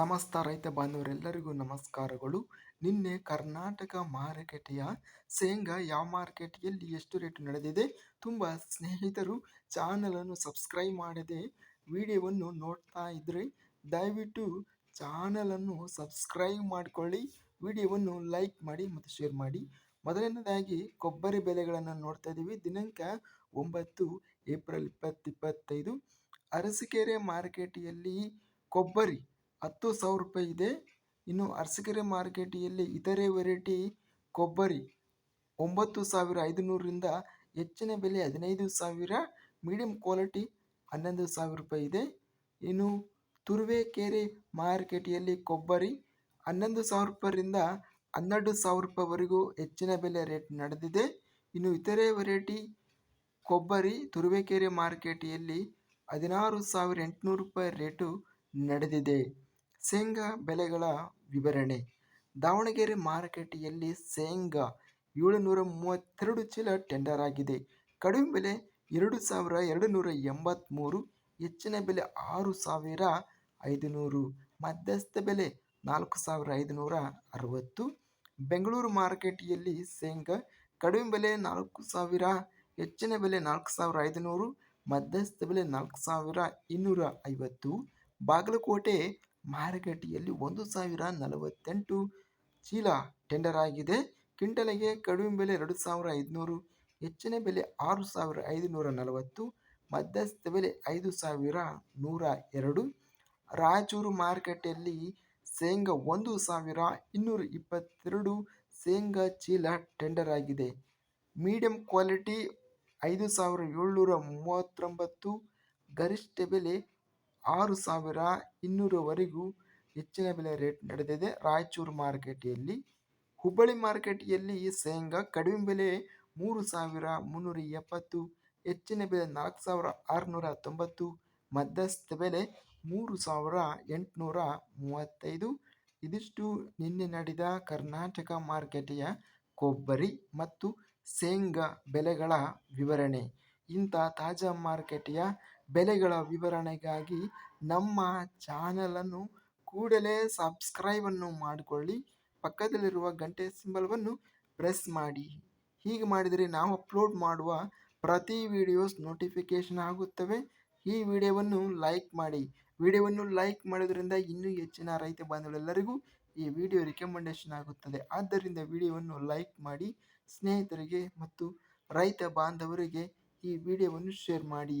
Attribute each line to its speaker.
Speaker 1: ಸಮಸ್ತ ರೈತ ಬಾಂಧವರೆಲ್ಲರಿಗೂ ನಮಸ್ಕಾರಗಳು. ನಿನ್ನೆ ಕರ್ನಾಟಕ ಮಾರುಕಟ್ಟೆಯ ಶೇಂಗಾ ಯಾವ ಮಾರ್ಕೆಟ್ಗೆಲ್ಲಿ ಎಷ್ಟು ರೇಟ್ ನಡೆದಿದೆ ತುಂಬ ಸ್ನೇಹಿತರು ಚಾನಲನ್ನು ಸಬ್ಸ್ಕ್ರೈಬ್ ಮಾಡದೆ ವಿಡಿಯೋವನ್ನು ನೋಡ್ತಾ ಇದ್ದರೆ ದಯವಿಟ್ಟು ಚಾನಲನ್ನು ಸಬ್ಸ್ಕ್ರೈಬ್ ಮಾಡಿಕೊಳ್ಳಿ, ವಿಡಿಯೋವನ್ನು ಲೈಕ್ ಮಾಡಿ ಮತ್ತು ಶೇರ್ ಮಾಡಿ. ಮೊದಲನೇದಾಗಿ ಕೊಬ್ಬರಿ ಬೆಲೆಗಳನ್ನು ನೋಡ್ತಾ ಇದ್ದೀವಿ ದಿನಾಂಕ ಒಂಬತ್ತು ಏಪ್ರಿಲ್ ಇಪ್ಪತ್ತು ಇಪ್ಪತ್ತೈದು. ಅರಸೀಕೆರೆ ಮಾರುಕಟ್ಟೆಯಲ್ಲಿ ಕೊಬ್ಬರಿ ಹತ್ತು ಸಾವಿರ ರೂಪಾಯಿ ಇದೆ. ಇನ್ನು ಅರಸೀಕೆರೆ ಮಾರ್ಕೆಟಿಯಲ್ಲಿ ಇತರೆ ವೆರೈಟಿ ಕೊಬ್ಬರಿ ಒಂಬತ್ತು ಸಾವಿರ ಐದುನೂರರಿಂದ ಹೆಚ್ಚಿನ ಬೆಲೆ ಹದಿನೈದು ಸಾವಿರ ಮೀಡಿಯಂ ಕ್ವಾಲಿಟಿ ಹನ್ನೊಂದು ಸಾವಿರ ರೂಪಾಯಿ ಇದೆ. ಇನ್ನು ತುರುವೇಕೆರೆ ಮಾರ್ಕೆಟಿಯಲ್ಲಿ ಕೊಬ್ಬರಿ ಹನ್ನೊಂದು ಸಾವಿರ ರೂಪಾಯಿಂದ ಹನ್ನೆರಡು ಸಾವಿರ ರೂಪಾಯಿವರೆಗೂ ಹೆಚ್ಚಿನ ಬೆಲೆ ರೇಟ್ ನಡೆದಿದೆ. ಇನ್ನು ಇತರೆ ವೆರೈಟಿ ಕೊಬ್ಬರಿ ತುರುವೇಕೆರೆ ಮಾರ್ಕೆಟಿಯಲ್ಲಿ ಹದಿನಾರು ಸಾವಿರ ಎಂಟುನೂರು ರೂಪಾಯಿ ರೇಟು ನಡೆದಿದೆ. ಶೇಂಗಾ ಬೆಲೆಗಳ ವಿವರಣೆ. ದಾವಣಗೆರೆ ಮಾರುಕಟ್ಟೆಯಲ್ಲಿ ಶೇಂಗಾ ಏಳುನೂರ ಮೂವತ್ತೆರಡು ಚೀಲ ಟೆಂಡರ್ ಆಗಿದೆ. ಕಡಿಮೆ ಬೆಲೆ ಎರಡು ಸಾವಿರ ಎರಡು ನೂರ ಎಂಬತ್ತ್ಮೂರು ಹೆಚ್ಚಿನ ಬೆಲೆ ಆರು ಸಾವಿರ ಐದುನೂರು, ಮಧ್ಯಸ್ಥ ಬೆಲೆ ನಾಲ್ಕು ಸಾವಿರ ಐದುನೂರ ಅರವತ್ತು. ಬೆಂಗಳೂರು ಮಾರುಕಟ್ಟೆಯಲ್ಲಿ ಶೇಂಗಾ ಕಡಿಮೆ ಬೆಲೆ ನಾಲ್ಕು ಸಾವಿರ, ಹೆಚ್ಚಿನ ಬೆಲೆ ನಾಲ್ಕು ಸಾವಿರ ಐದುನೂರು, ಮಧ್ಯಸ್ಥ ಬೆಲೆ ನಾಲ್ಕು ಸಾವಿರ ಇನ್ನೂರ ಐವತ್ತು. ಬಾಗಲಕೋಟೆ ಮಾರುಕಟ್ಟೆಯಲ್ಲಿ ಒಂದು ಸಾವಿರ ನಲವತ್ತೆಂಟು ಚೀಲ ಟೆಂಡರ್ ಆಗಿದೆ. ಕ್ವಿಂಟಲಿಗೆ ಕಡಿಮೆ ಬೆಲೆ ಎರಡು ಸಾವಿರ ಐದುನೂರು, ಹೆಚ್ಚಿನ ಬೆಲೆ ಆರು ಸಾವಿರ ಐದುನೂರ ನಲವತ್ತು, ಮಧ್ಯಸ್ಥ ಬೆಲೆ ಐದು ಸಾವಿರ ನೂರ ಎರಡು. ರಾಯಚೂರು ಮಾರುಕಟ್ಟೆಯಲ್ಲಿ ಶೇಂಗಾ ಒಂದು ಸಾವಿರ ಇನ್ನೂರ ಇಪ್ಪತ್ತೆರಡು ಶೇಂಗಾ ಚೀಲ ಟೆಂಡರ್ ಆಗಿದೆ. ಮೀಡಿಯಂ ಕ್ವಾಲಿಟಿ ಐದು ಸಾವಿರ ಏಳ್ನೂರ ಮೂವತ್ತೊಂಬತ್ತು, ಗರಿಷ್ಠ ಬೆಲೆ ಆರು ಸಾವಿರ ಇನ್ನೂರವರೆಗೂ ಹೆಚ್ಚಿನ ಬೆಲೆ ರೇಟ್ ನಡೆದಿದೆ. ರಾಯಚೂರು ಮಾರುಕಟ್ಟೆಯಲ್ಲಿ ಹುಬ್ಬಳ್ಳಿ ಮಾರುಕಟ್ಟೆಯಲ್ಲಿ ಶೇಂಗಾ ಕಡಿಮೆ ಬೆಲೆ ಮೂರು ಸಾವಿರ ಮುನ್ನೂರ ಎಪ್ಪತ್ತು, ಹೆಚ್ಚಿನ ಬೆಲೆ ನಾಲ್ಕು ಸಾವಿರ ಆರುನೂರ ತೊಂಬತ್ತು, ಮಧ್ಯಸ್ಥ ಬೆಲೆ ಮೂರು ಸಾವಿರ ಎಂಟುನೂರ ಮೂವತ್ತೈದು. ಇದಿಷ್ಟು ನಿನ್ನೆ ನಡೆದ ಕರ್ನಾಟಕ ಮಾರುಕಟ್ಟೆಯ ಕೊಬ್ಬರಿ ಮತ್ತು ಶೇಂಗಾ ಬೆಲೆಗಳ ವಿವರಣೆ. ಇಂಥ ತಾಜಾ ಮಾರುಕಟ್ಟೆಯ ಬೆಲೆಗಳ ವಿವರಣೆಗಾಗಿ ನಮ್ಮ ಚಾನಲನ್ನು ಕೂಡಲೇ ಸಬ್ಸ್ಕ್ರೈಬನ್ನು ಮಾಡಿಕೊಳ್ಳಿ. ಪಕ್ಕದಲ್ಲಿರುವ ಗಂಟೆ ಸಿಂಬಲ್ವನ್ನು ಪ್ರೆಸ್ ಮಾಡಿ. ಹೀಗೆ ಮಾಡಿದರೆ ನಾವು ಅಪ್ಲೋಡ್ ಮಾಡುವ ಪ್ರತಿ ವಿಡಿಯೋಸ್ ನೋಟಿಫಿಕೇಷನ್ ಆಗುತ್ತವೆ. ಈ ವಿಡಿಯೋವನ್ನು ಲೈಕ್ ಮಾಡಿ. ವಿಡಿಯೋವನ್ನು ಲೈಕ್ ಮಾಡೋದ್ರಿಂದ ಇನ್ನೂ ಹೆಚ್ಚಿನ ರೈತ ಬಾಂಧವರೆಲ್ಲರಿಗೂ ಈ ವಿಡಿಯೋ ರಿಕಮೆಂಡೇಷನ್ ಆಗುತ್ತದೆ. ಆದ್ದರಿಂದ ವಿಡಿಯೋವನ್ನು ಲೈಕ್ ಮಾಡಿ, ಸ್ನೇಹಿತರಿಗೆ ಮತ್ತು ರೈತ ಬಾಂಧವರಿಗೆ ಈ ವಿಡಿಯೋವನ್ನು ಶೇರ್ ಮಾಡಿ.